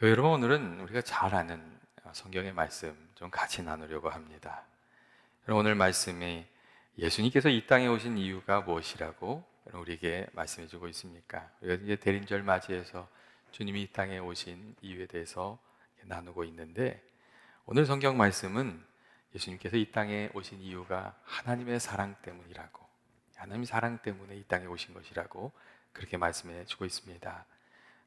여러분 오늘은 우리가 잘 아는 성경의 말씀 좀 같이 나누려고 합니다. 오늘 말씀이 예수님께서 이 땅에 오신 이유가 무엇이라고 우리에게 말씀해 주고 있습니까? 우리가 이제 대림절 맞이해서 주님이 이 땅에 오신 이유에 대해서 나누고 있는데 오늘 성경 말씀은 예수님께서 이 땅에 오신 이유가 하나님의 사랑 때문이라고 하나님 사랑 때문에 이 땅에 오신 것이라고 그렇게 말씀해 주고 있습니다.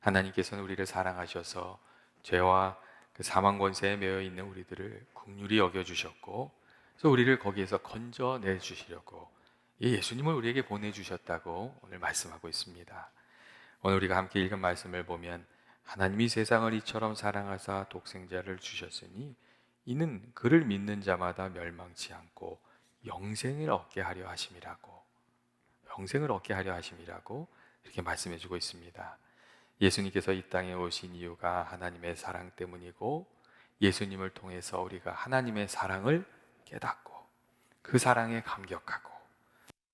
하나님께서는 우리를 사랑하셔서 죄와 그 사망 권세에 매여 있는 우리들을 국률이 여겨 주셨고 그래서 우리를 거기에서 건져내 주시려고 이 예수님을 우리에게 보내 주셨다고 오늘 말씀하고 있습니다. 오늘 우리가 함께 읽은 말씀을 보면 하나님이 세상을 이처럼 사랑하사 독생자를 주셨으니 이는 그를 믿는 자마다 멸망치 않고 영생을 얻게 하려 하심이라고 영생을 얻게 하려 하심이라고 이렇게 말씀해 주고 있습니다. 예수님께서 이 땅에 오신 이유가 하나님의 사랑 때문이고 예수님을 통해서 우리가 하나님의 사랑을 깨닫고 그 사랑에 감격하고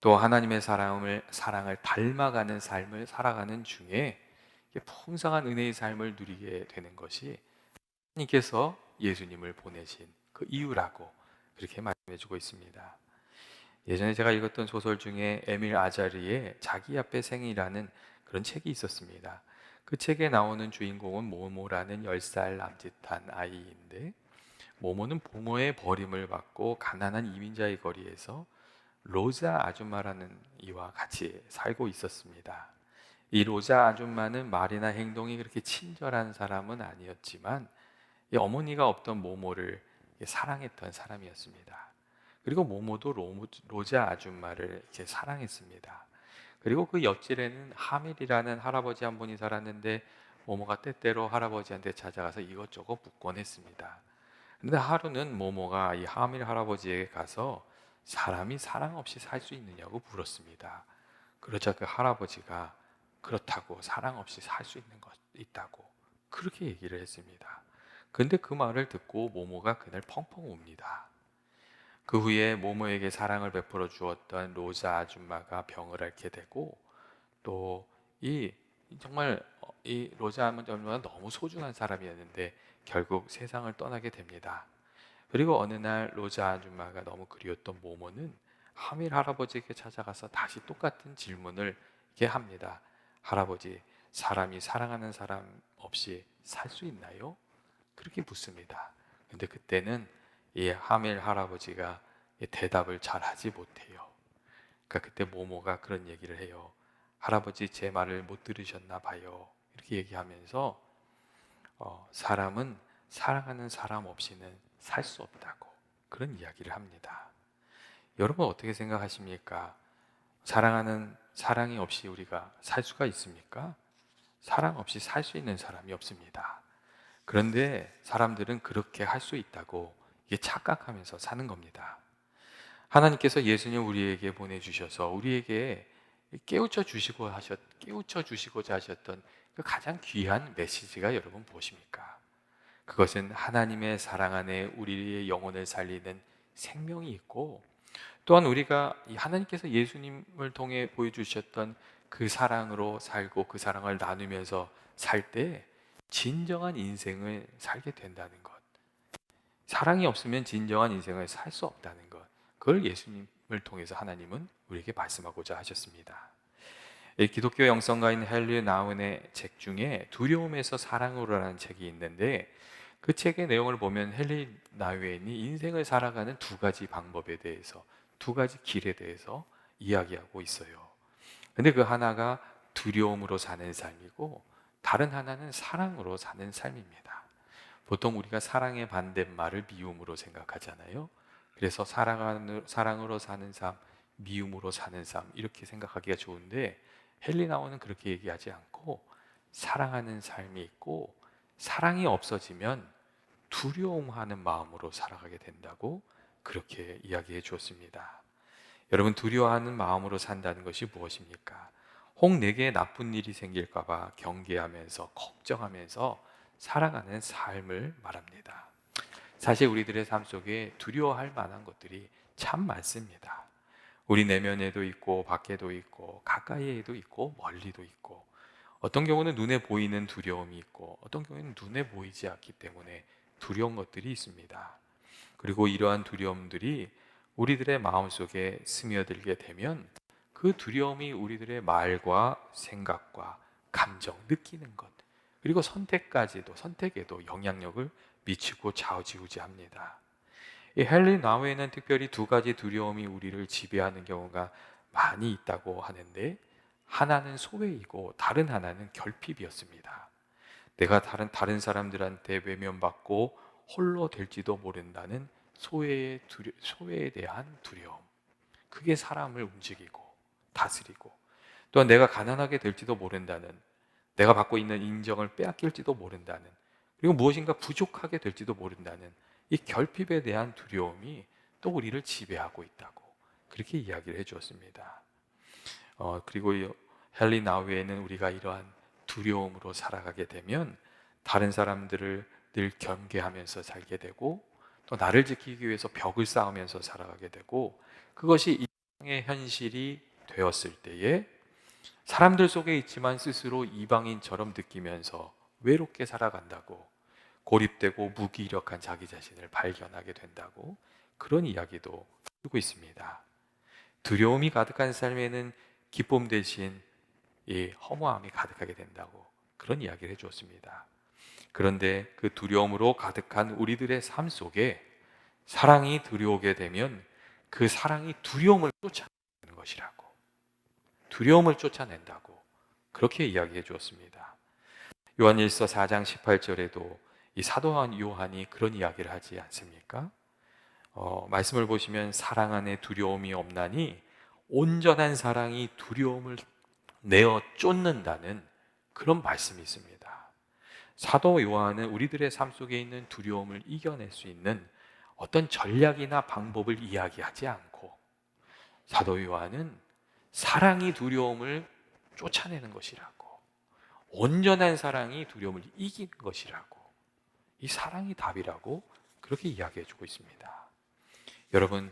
또 하나님의 사랑을 사랑을 닮아가는 삶을 살아가는 중에 풍성한 은혜의 삶을 누리게 되는 것이 하나님께서 예수님을 보내신 그 이유라고 그렇게 말씀해 주고 있습니다. 예전에 제가 읽었던 소설 중에 에밀 아자리의 자기 앞에 생이라는 그런 책이 있었습니다. 그 책에 나오는 주인공은 모모라는 10살 남짓한 아이인데 모모는 부모의 버림을 받고 가난한 이민자의 거리에서 로자 아줌마라는 이와 같이 살고 있었습니다. 이 로자 아줌마는 말이나 행동이 그렇게 친절한 사람은 아니었지만 어머니가 없던 모모를 사랑했던 사람이었습니다. 그리고 모모도 로자 아줌마를 이렇게 사랑했습니다. 그리고 그 옆집에는 하밀이라는 할아버지 한 분이 살았는데 모모가 때때로 할아버지한테 찾아가서 이것저것 묻곤 했습니다. 그런데 하루는 모모가 이 하밀 할아버지에게 가서 사람이 사랑 없이 살 수 있느냐고 물었습니다. 그러자 그 할아버지가 그렇다고 사랑 없이 살 수 있는 것 있다고 그렇게 얘기를 했습니다. 근데 그 말을 듣고 모모가 그날 펑펑 웁니다. 그 후에 모모에게 사랑을 베풀어 주었던 로자 아줌마가 병을 앓게 되고 또 이 정말 이 로자 아줌마가 너무 소중한 사람이었는데 결국 세상을 떠나게 됩니다. 그리고 어느 날 로자 아줌마가 너무 그리웠던 모모는 하밀 할아버지에게 찾아가서 다시 똑같은 질문을 이렇게 합니다. 할아버지, 사람이 사랑하는 사람 없이 살 수 있나요? 그렇게 묻습니다. 근데 그때는 이 하밀 할아버지가 대답을 잘 하지 못해요. 그러니까 그때 모모가 그런 얘기를 해요. 할아버지 제 말을 못 들으셨나 봐요. 이렇게 얘기하면서 어, 사람은 사랑하는 사람 없이는 살 수 없다고 그런 이야기를 합니다. 여러분 어떻게 생각하십니까? 사랑하는 사랑이 없이 우리가 살 수가 있습니까? 사랑 없이 살 수 있는 사람이 없습니다. 그런데 사람들은 그렇게 할 수 있다고 이게 착각하면서 사는 겁니다. 하나님께서 예수님 우리에게 보내주셔서 우리에게 깨우쳐 주시고 하셨, 깨우쳐 주시고자 하셨던 그 가장 귀한 메시지가 여러분 무엇입니까? 그것은 하나님의 사랑 안에 우리의 영혼을 살리는 생명이 있고 또한 우리가 하나님께서 예수님을 통해 보여주셨던 그 사랑으로 살고 그 사랑을 나누면서 살 때 진정한 인생을 살게 된다는 것. 사랑이 없으면 진정한 인생을 살 수 없다는 것. 그걸 예수님을 통해서 하나님은 우리에게 말씀하고자 하셨습니다. 기독교 영성가인 헨리 나운의 책 중에 두려움에서 사랑으로라는 책이 있는데 그 책의 내용을 보면 헨리 나우엔이 인생을 살아가는 두 가지 방법에 대해서 두 가지 길에 대해서 이야기하고 있어요. 근데 그 하나가 두려움으로 사는 삶이고 다른 하나는 사랑으로 사는 삶입니다. 보통 우리가 사랑의 반대말을 미움으로 생각하잖아요. 그래서 사랑으로 사는 삶, 미움으로 사는 삶 이렇게 생각하기가 좋은데 헬리나오는 그렇게 얘기하지 않고 사랑하는 삶이 있고 사랑이 없어지면 두려움하는 마음으로 살아가게 된다고 그렇게 이야기해 주었습니다. 여러분 두려워하는 마음으로 산다는 것이 무엇입니까? 혹 내게 나쁜 일이 생길까봐 경계하면서 걱정하면서 살아가는 삶을 말합니다. 사실 우리들의 삶 속에 두려워할 만한 것들이 참 많습니다. 우리 내면에도 있고 밖에도 있고 가까이에도 있고 멀리도 있고 어떤 경우는 눈에 보이는 두려움이 있고 어떤 경우에는 눈에 보이지 않기 때문에 두려운 것들이 있습니다. 그리고 이러한 두려움들이 우리들의 마음속에 스며들게 되면 그 두려움이 우리들의 말과 생각과 감정, 느끼는 것, 그리고 선택까지도, 선택에도 영향력을 미치고 좌우지우지합니다. 이 헨리 나우에는 특별히 두 가지 두려움이 우리를 지배하는 경우가 많이 있다고 하는데 하나는 소외이고 다른 하나는 결핍이었습니다. 내가 다른 다른 사람들한테 외면받고 홀로 될지도 모른다는 소외의 두려, 소외에 대한 두려움. 그게 사람을 움직이고 다스리고 또한 내가 가난하게 될지도 모른다는 내가 받고 있는 인정을 빼앗길지도 모른다는 그리고 무엇인가 부족하게 될지도 모른다는 이 결핍에 대한 두려움이 또 우리를 지배하고 있다고 그렇게 이야기를 해주었습니다. 어, 그리고 이 헨리 나우에는 우리가 이러한 두려움으로 살아가게 되면 다른 사람들을 늘 경계하면서 살게 되고 또 나를 지키기 위해서 벽을 쌓으면서 살아가게 되고 그것이 이방의 현실이 되었을 때에 사람들 속에 있지만 스스로 이방인처럼 느끼면서 외롭게 살아간다고 고립되고 무기력한 자기 자신을 발견하게 된다고 그런 이야기도 하고 있습니다. 두려움이 가득한 삶에는 기쁨 대신 이 허무함이 가득하게 된다고 그런 이야기를 해주었습니다. 그런데 그 두려움으로 가득한 우리들의 삶 속에 사랑이 들여오게 되면 그 사랑이 두려움을 쫓아내는 것이라고 두려움을 쫓아낸다고 그렇게 이야기해 주었습니다. 요한일서 4장 18절에도 이 사도한 요한이 그런 이야기를 하지 않습니까? 어, 말씀을 보시면 사랑 안에 두려움이 없나니 온전한 사랑이 두려움을 내어 쫓는다는 그런 말씀이 있습니다. 사도 요한은 우리들의 삶 속에 있는 두려움을 이겨낼 수 있는 어떤 전략이나 방법을 이야기하지 않고 사도 요한은 사랑이 두려움을 쫓아내는 것이라고 온전한 사랑이 두려움을 이기는 것이라고 이 사랑이 답이라고 그렇게 이야기해 주고 있습니다. 여러분,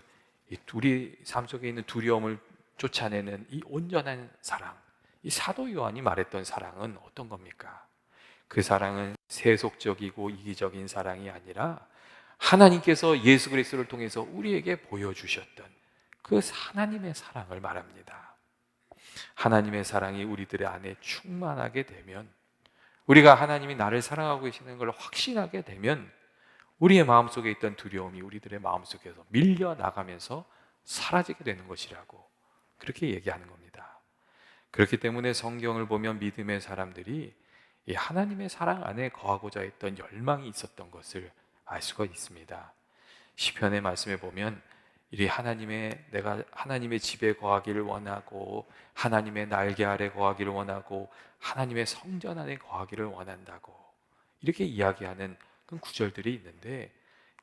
이 우리 삶 속에 있는 두려움을 쫓아내는 이 온전한 사랑, 이 사도 요한이 말했던 사랑은 어떤 겁니까? 그 사랑은 세속적이고 이기적인 사랑이 아니라 하나님께서 예수 그리스도를 통해서 우리에게 보여주셨던 그 하나님의 사랑을 말합니다. 하나님의 사랑이 우리들의 안에 충만하게 되면 우리가 하나님이 나를 사랑하고 계시는 걸 확신하게 되면 우리의 마음속에 있던 두려움이 우리들의 마음속에서 밀려 나가면서 사라지게 되는 것이라고 그렇게 얘기하는 겁니다. 그렇기 때문에 성경을 보면 믿음의 사람들이 이 하나님의 사랑 안에 거하고자 했던 열망이 있었던 것을 알 수가 있습니다. 시편의 말씀에 보면 이리 하나님의 내가 하나님의 집에 거하기를 원하고 하나님의 날개 아래 거하기를 원하고 하나님의 성전 안에 거하기를 원한다고 이렇게 이야기하는 그 구절들이 있는데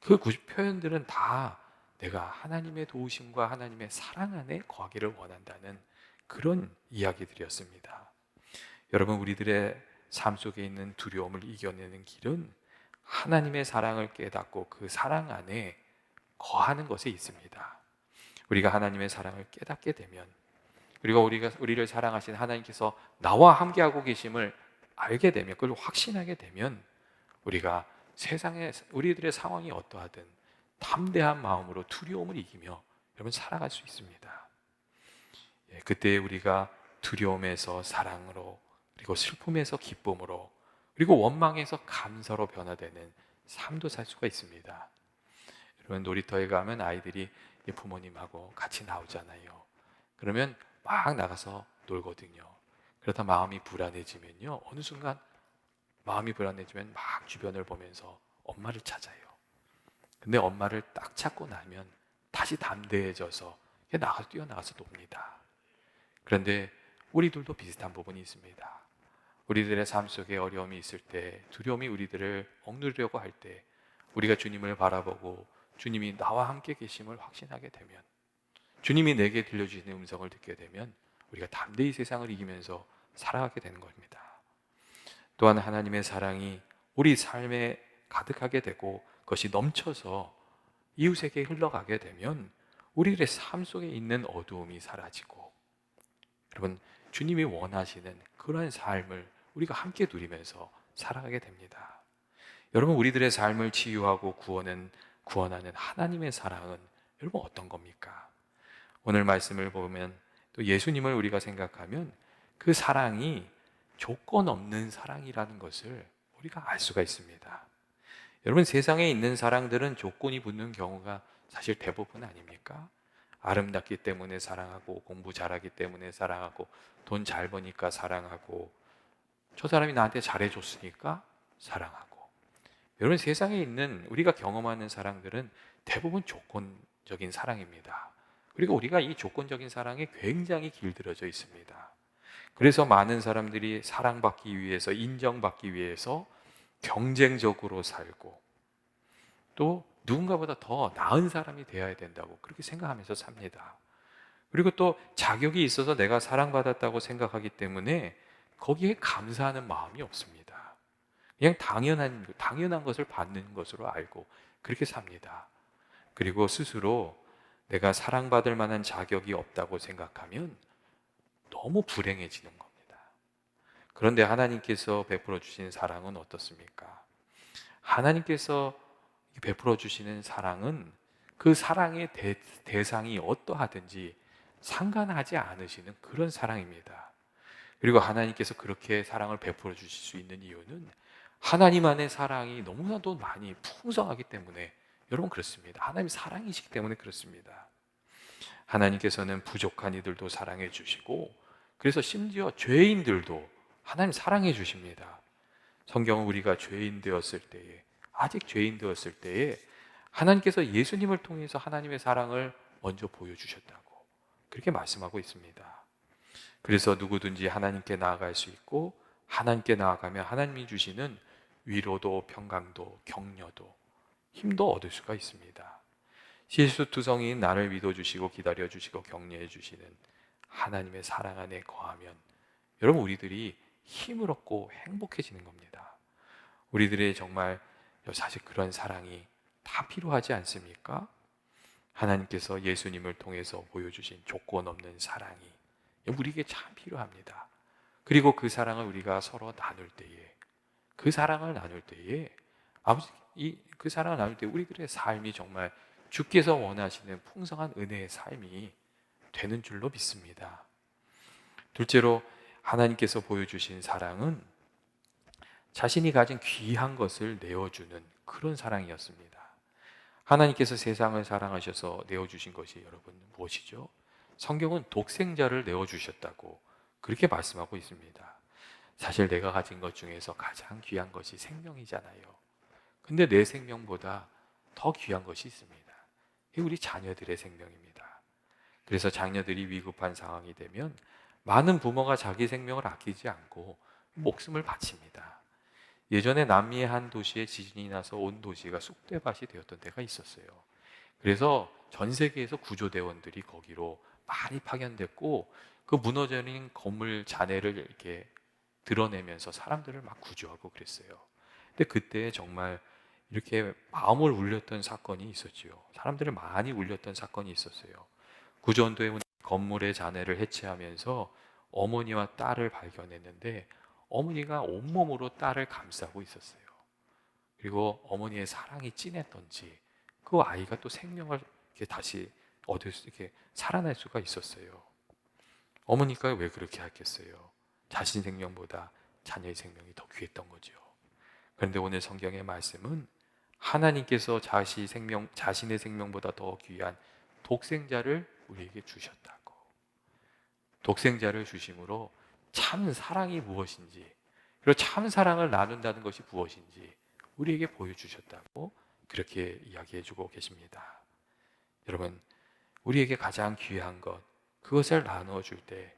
그 표현들은 다 내가 하나님의 도우심과 하나님의 사랑 안에 거하기를 원한다는 그런 이야기들이었습니다. 여러분 우리들의 삶 속에 있는 두려움을 이겨내는 길은 하나님의 사랑을 깨닫고 그 사랑 안에 거하는 것에 있습니다. 우리가 하나님의 사랑을 깨닫게 되면 그리고 우리가 우리를 사랑하신 하나님께서 나와 함께하고 계심을 알게 되면 그걸 확신하게 되면 우리가 세상에 우리들의 상황이 어떠하든 담대한 마음으로 두려움을 이기며 여러분 살아갈 수 있습니다. 예, 그때 우리가 두려움에서 사랑으로 그리고 슬픔에서 기쁨으로 그리고 원망에서 감사로 변화되는 삶도 살 수가 있습니다. 여러분 놀이터에 가면 아이들이 부모님하고 같이 나오잖아요. 그러면 막 나가서 놀거든요. 그러다 마음이 불안해지면요. 어느 순간 마음이 불안해지면 막 주변을 보면서 엄마를 찾아요. 근데 엄마를 딱 찾고 나면 다시 담대해져서 나가서 뛰어나가서 놉니다. 그런데 우리들도 비슷한 부분이 있습니다. 우리들의 삶 속에 어려움이 있을 때, 두려움이 우리들을 억누르려고 할 때, 우리가 주님을 바라보고 주님이 나와 함께 계심을 확신하게 되면, 주님이 내게 들려주시는 음성을 듣게 되면, 우리가 담대히 세상을 이기면서 살아가게 되는 겁니다. 또한 하나님의 사랑이 우리 삶에 가득하게 되고, 그것이 넘쳐서 이웃에게 흘러가게 되면, 우리의 삶 속에 있는 어두움이 사라지고, 여러분, 주님이 원하시는 그러한 삶을 우리가 함께 누리면서 살아가게 됩니다. 여러분 우리들의 삶을 치유하고 구원은 구원하는 하나님의 사랑은 여러분 어떤 겁니까? 오늘 말씀을 보면 또 예수님을 우리가 생각하면 그 사랑이 조건 없는 사랑이라는 것을 우리가 알 수가 있습니다. 여러분 세상에 있는 사랑들은 조건이 붙는 경우가 사실 대부분 아닙니까? 아름답기 때문에 사랑하고 공부 잘하기 때문에 사랑하고 돈 잘 버니까 사랑하고 저 사람이 나한테 잘해줬으니까 사랑하고 여러분 세상에 있는 우리가 경험하는 사랑들은 대부분 조건적인 사랑입니다. 그리고 우리가 이 조건적인 사랑에 굉장히 길들여져 있습니다. 그래서 많은 사람들이 사랑받기 위해서 인정받기 위해서 경쟁적으로 살고 또 누군가보다 더 나은 사람이 되어야 된다고 그렇게 생각하면서 삽니다. 그리고 또 자격이 있어서 내가 사랑받았다고 생각하기 때문에 거기에 감사하는 마음이 없습니다. 그냥 당연한 당연한 것을 받는 것으로 알고 그렇게 삽니다. 그리고 스스로 내가 사랑받을 만한 자격이 없다고 생각하면 너무 불행해지는 겁니다. 그런데 하나님께서 베풀어 주신 사랑은 어떻습니까? 하나님께서 베풀어 주시는 사랑은 그 사랑의 대, 상이 어떠하든지 상관하지 않으시는 그런 사랑입니다. 그리고 하나님께서 그렇게 사랑을 베풀어 주실 수 있는 이유는 하나님 안의 사랑이 너무나도 많이 풍성하기 때문에 여러분 그렇습니다. 하나님 사랑이시기 때문에 그렇습니다. 하나님께서는 부족한 이들도 사랑해 주시고 그래서 심지어 죄인들도 하나님 사랑해 주십니다. 성경은 우리가 죄인 되었을 때에 아직 죄인 되었을 때에 하나님께서 예수님을 통해서 하나님의 사랑을 먼저 보여 주셨다고 그렇게 말씀하고 있습니다. 그래서 누구든지 하나님께 나아갈 수 있고 하나님께 나아가면 하나님이 주시는 위로도 평강도 격려도 힘도 얻을 수가 있습니다. 실수투성이인 나를 믿어 주시고 기다려 주시고 격려해 주시는 하나님의 사랑 안에 거하면 여러분 우리들이 힘을 얻고 행복해지는 겁니다. 우리들의 정말 사실 그런 사랑이 다 필요하지 않습니까? 하나님께서 예수님을 통해서 보여주신 조건 없는 사랑이 우리에게 참 필요합니다. 그리고 그 사랑을 우리가 서로 나눌 때에 그 사랑을 나눌 때에 아버지 이 그 사랑을 나눌 때 우리들의 삶이 정말 주께서 원하시는 풍성한 은혜의 삶이 되는 줄로 믿습니다. 둘째로 하나님께서 보여주신 사랑은 자신이 가진 귀한 것을 내어주는 그런 사랑이었습니다. 하나님께서 세상을 사랑하셔서 내어주신 것이 여러분 무엇이죠? 성경은 독생자를 내어주셨다고 그렇게 말씀하고 있습니다. 사실 내가 가진 것 중에서 가장 귀한 것이 생명이잖아요. 근데 내 생명보다 더 귀한 것이 있습니다. 우리 자녀들의 생명입니다. 그래서 자녀들이 위급한 상황이 되면 많은 부모가 자기 생명을 아끼지 않고 목숨을 바칩니다. 예전에 남미의 한 도시에 지진이 나서 온 도시가 쑥대밭이 되었던 때가 있었어요. 그래서 전 세계에서 구조대원들이 거기로 많이 파견됐고 그 무너져진 건물 잔해를 이렇게 드러내면서 사람들을 막 구조하고 그랬어요. 근데 그때 정말 이렇게 마음을 울렸던 사건이 있었지요. 사람들을 많이 울렸던 사건이 있었어요. 구조원도의 건물의 잔해를 해체하면서 어머니와 딸을 발견했는데 어머니가 온몸으로 딸을 감싸고 있었어요. 그리고 어머니의 사랑이 진했던지 그 아이가 또 생명을 이렇게 다시 얻을 수 이렇게 살아날 수가 있었어요. 어머니가 왜 그렇게 했겠어요? 자신 생명보다 자녀의 생명이 더 귀했던 거죠. 그런데 오늘 성경의 말씀은 하나님께서 자신 생명, 자신의 생명보다 더 귀한 독생자를 우리에게 주셨다고. 독생자를 주심으로 참 사랑이 무엇인지, 그리고 참 사랑을 나눈다는 것이 무엇인지 우리에게 보여주셨다고 그렇게 이야기해주고 계십니다. 여러분, 우리에게 가장 귀한 것, 그것을 나누어 줄 때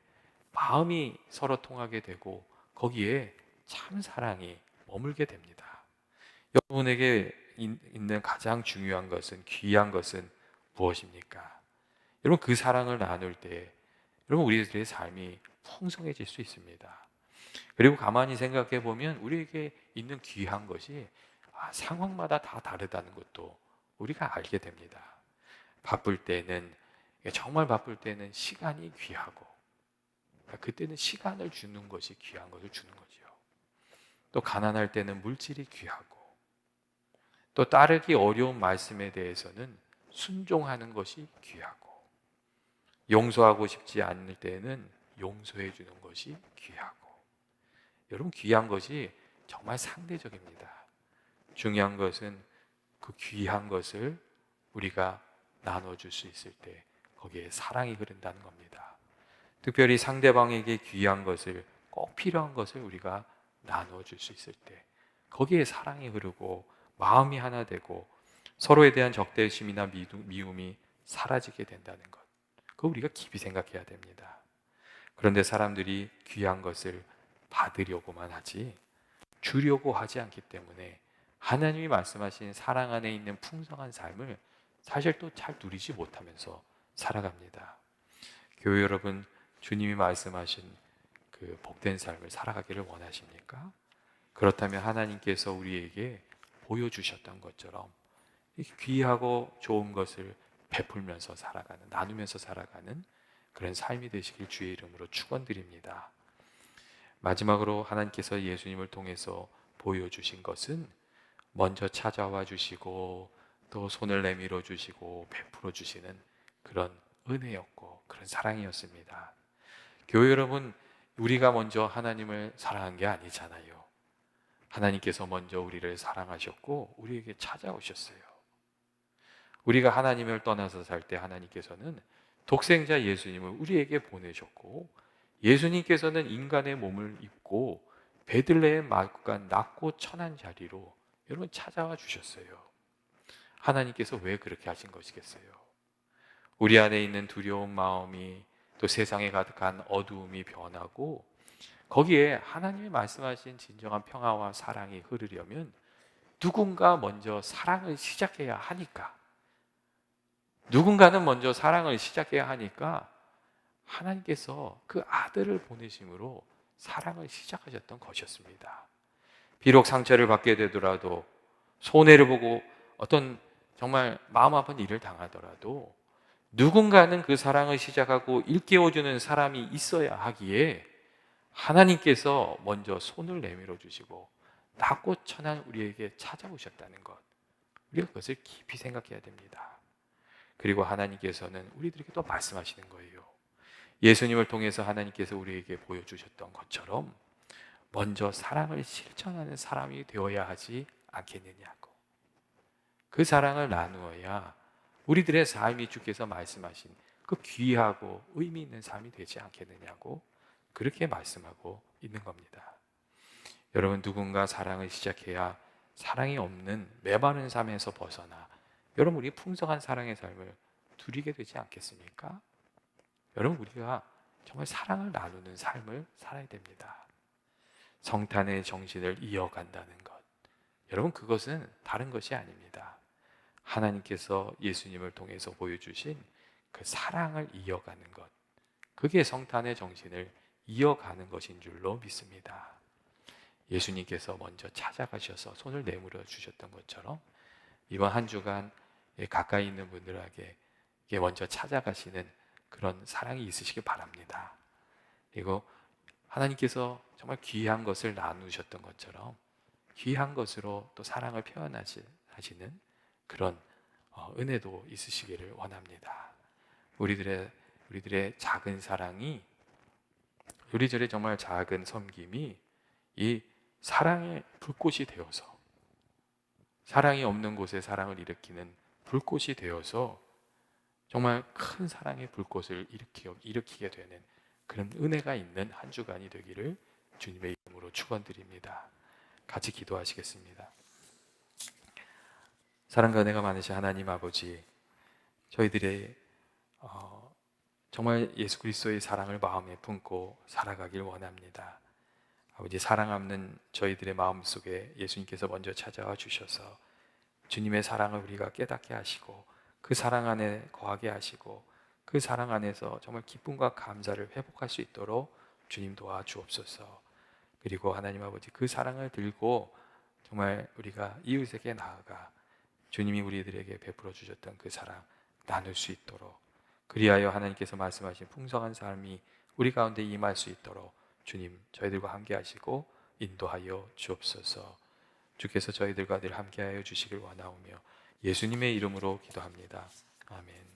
마음이 서로 통하게 되고 거기에 참 사랑이 머물게 됩니다. 여러분에게 있는 가장 중요한 것은 귀한 것은 무엇입니까? 여러분 그 사랑을 나눌 때 여러분 우리들의 삶이 풍성해질 수 있습니다. 그리고 가만히 생각해 보면 우리에게 있는 귀한 것이 아, 상황마다 다 다르다는 것도 우리가 알게 됩니다. 바쁠 때는 정말 바쁠 때는 시간이 귀하고 그때는 시간을 주는 것이 귀한 것을 주는 거죠. 또 가난할 때는 물질이 귀하고 또 따르기 어려운 말씀에 대해서는 순종하는 것이 귀하고 용서하고 싶지 않을 때에는 용서해 주는 것이 귀하고 여러분 귀한 것이 정말 상대적입니다. 중요한 것은 그 귀한 것을 우리가 나눠줄 수 있을 때 거기에 사랑이 흐른다는 겁니다. 특별히 상대방에게 귀한 것을 꼭 필요한 것을 우리가 나눠줄 수 있을 때 거기에 사랑이 흐르고 마음이 하나 되고 서로에 대한 적대심이나 미움이 사라지게 된다는 것. 그거 우리가 깊이 생각해야 됩니다. 그런데 사람들이 귀한 것을 받으려고만 하지 주려고 하지 않기 때문에 하나님이 말씀하신 사랑 안에 있는 풍성한 삶을 사실 또 잘 누리지 못하면서 살아갑니다. 교회 여러분, 주님이 말씀하신 그 복된 삶을 살아가기를 원하십니까? 그렇다면 하나님께서 우리에게 보여주셨던 것처럼 귀하고 좋은 것을 베풀면서 살아가는, 나누면서 살아가는 그런 삶이 되시길 주의 이름으로 축원드립니다. 마지막으로 하나님께서 예수님을 통해서 보여주신 것은 먼저 찾아와 주시고 또 손을 내밀어 주시고 베풀어 주시는 그런 은혜였고 그런 사랑이었습니다. 교회 여러분, 우리가 먼저 하나님을 사랑한 게 아니잖아요. 하나님께서 먼저 우리를 사랑하셨고 우리에게 찾아오셨어요. 우리가 하나님을 떠나서 살 때 하나님께서는 독생자 예수님을 우리에게 보내셨고 예수님께서는 인간의 몸을 입고 베들레헴 마구간 낮고 천한 자리로 여러분 찾아와 주셨어요. 하나님께서 왜 그렇게 하신 것이겠어요? 우리 안에 있는 두려운 마음이 또 세상에 가득한 어두움이 변하고 거기에 하나님이 말씀하신 진정한 평화와 사랑이 흐르려면 누군가 먼저 사랑을 시작해야 하니까 누군가는 먼저 사랑을 시작해야 하니까 하나님께서 그 아들을 보내심으로 사랑을 시작하셨던 것이었습니다. 비록 상처를 받게 되더라도 손해를 보고 어떤 정말 마음 아픈 일을 당하더라도 누군가는 그 사랑을 시작하고 일깨워주는 사람이 있어야 하기에 하나님께서 먼저 손을 내밀어 주시고 낮고 천한 우리에게 찾아오셨다는 것. 우리가 그것을 깊이 생각해야 됩니다. 그리고 하나님께서는 우리들에게 또 말씀하시는 거예요. 예수님을 통해서 하나님께서 우리에게 보여주셨던 것처럼 먼저 사랑을 실천하는 사람이 되어야 하지 않겠느냐고. 그 사랑을 나누어야 우리들의 삶이 주께서 말씀하신 그 귀하고 의미 있는 삶이 되지 않겠느냐고 그렇게 말씀하고 있는 겁니다. 여러분 누군가 사랑을 시작해야 사랑이 없는 메마른 삶에서 벗어나 여러분 우리 풍성한 사랑의 삶을 누리게 되지 않겠습니까? 여러분 우리가 정말 사랑을 나누는 삶을 살아야 됩니다. 성탄의 정신을 이어간다는 것. 여러분 그것은 다른 것이 아닙니다. 하나님께서 예수님을 통해서 보여주신 그 사랑을 이어가는 것. 그게 성탄의 정신을 이어가는 것인 줄로 믿습니다. 예수님께서 먼저 찾아가셔서 손을 내밀어 주셨던 것처럼 이번 한 주간 가까이 있는 분들에게 먼저 찾아가시는 그런 사랑이 있으시기 바랍니다. 그리고 하나님께서 정말 귀한 것을 나누셨던 것처럼 귀한 것으로 또 사랑을 표현하시는 그런 어, 은혜도 있으시기를 원합니다. 우리들의 우리들의 작은 사랑이 요리저리 정말 작은 섬김이 이 사랑의 불꽃이 되어서 사랑이 없는 곳에 사랑을 일으키는 불꽃이 되어서 정말 큰 사랑의 불꽃을 일으키게 되는 그런 은혜가 있는 한 주간이 되기를 주님의 이름으로 축원드립니다. 같이 기도하시겠습니다. 사랑과 은혜가 많으신 하나님 아버지, 저희들의 어, 정말 예수 그리스도의 사랑을 마음에 품고 살아가길 원합니다. 아버지 사랑 없는 저희들의 마음 속에 예수님께서 먼저 찾아와 주셔서 주님의 사랑을 우리가 깨닫게 하시고 그 사랑 안에 거하게 하시고 그 사랑 안에서 정말 기쁨과 감사를 회복할 수 있도록 주님 도와 주옵소서. 그리고 하나님 아버지 그 사랑을 들고 정말 우리가 이웃에게 나아가 주님이 우리들에게 베풀어 주셨던 그 사랑 나눌 수 있도록 그리하여 하나님께서 말씀하신 풍성한 삶이 우리 가운데 임할 수 있도록 주님 저희들과 함께 하시고 인도하여 주옵소서. 주께서 저희들과 늘 함께하여 주시길 원하오며 예수님의 이름으로 기도합니다. 아멘.